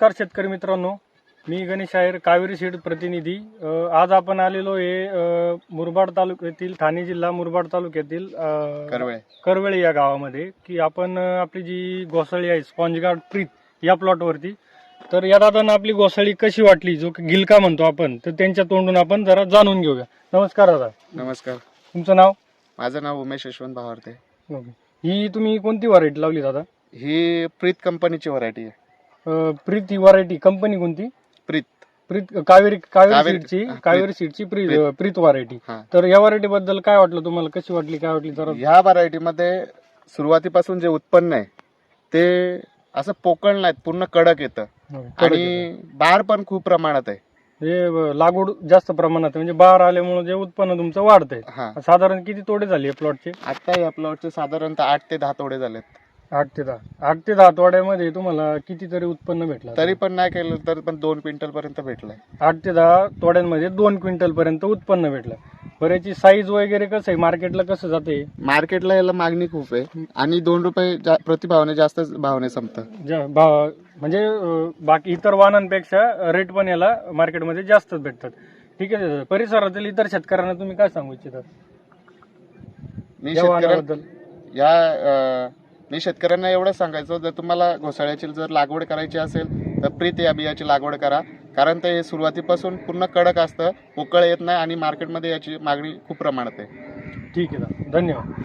नमस्कार शेतकरी मित्रांनो. मी गणेश आहेर कावेरी सीड प्रतिनिधी. आज आपण आलेलो अ, मुरबाड तालुक्यातील ठाणे जिल्हा मुरबाड तालुक्यातील करवळे. करवेळे या गावामध्ये की आपण आपली जी घोसाळी आहे स्पॉन्जगार्ड प्रीत या प्लॉटवरती तर या दादांना आपली घोसाळी कशी वाटली जो गिलका म्हणतो आपण तर त्यांच्या तोंडून आपण जरा जाणून घेऊया. नमस्कार दादा. नमस्कार. तुमचं नाव? माझं नाव उमेश यशवंत भावारते. ओके. ही तुम्ही कोणती व्हरायटी लावली दादा? ही प्रीत कंपनीची व्हरायटी आहे. अ, प्रीत ही व्हरायटी कंपनी कोणती? प्रीत. प्रीत कावेरी कावेरी कावेरी- सीडची हा, कावेरी सीडची प्रीत प्रीत. प्रीत व्हरायटी हा. तर या व्हरायटी बद्दल काय वाटलं तुम्हाला? कशी वाटली? काय वाटली? जरा ह्या व्हरायटीमध्ये सुरुवातीपासून जे उत्पन्न आहे ते असं पोकळ नाहीत पूर्ण कडक येतं. कडक आणि. बार पण खूप प्रमाणात आहे. हे अ, लागवड जास्त प्रमाणात आहे. म्हणजे बार आल्यामुळे जे उत्पन्न तुमचं वाढतंय. हा. साधारण किती तोडे झाले प्लॉटचे आता या प्लॉटचे साधारणतः आठ ते दहा तोडे झालेत. आठ ते दहा. आठ ते दहा तोड्यामध्ये तुम्हाला कितीतरी उत्पन्न भेटलं तरी पण नाही केलं तर पण दोन क्विंटल पर्यंत भेटलंय आठ ते दहा तोड्यांमध्ये दोन क्विंटल पर्यंत उत्पन्न भेटलं. बरं याची साईज वगैरे कसं आहे? मार्केटला कसं जाते? मार्केटला याला मागणी खूप आहे. आणि दोन रुपये जा- प्रतिभावाने जास्त भावाने संपतं. ज्या म्हणजे अं, बाकी इतर वाहनांपेक्षा रेट पण याला मार्केटमध्ये जास्तच भेटतात. ठीक आहे दादा. परिसरातील इतर शेतकऱ्यांना तुम्ही काय सांगू इच्छिता? मी या शेतकऱ्या वाहनाबद्दल. या अ, मी शेतकऱ्यांना एवढं सांगायचं जर तुम्हाला घोसाळ्याची जर लागवड करायची असेल तर प्रीत या बियाची लागवड करा. कारण ते सुरुवातीपासून पूर्ण कडक असतं उकळ येत नाही आणि मार्केटमध्ये याची मागणी खूप प्रमाणात आहे. ठीक आहे धन्यवाद.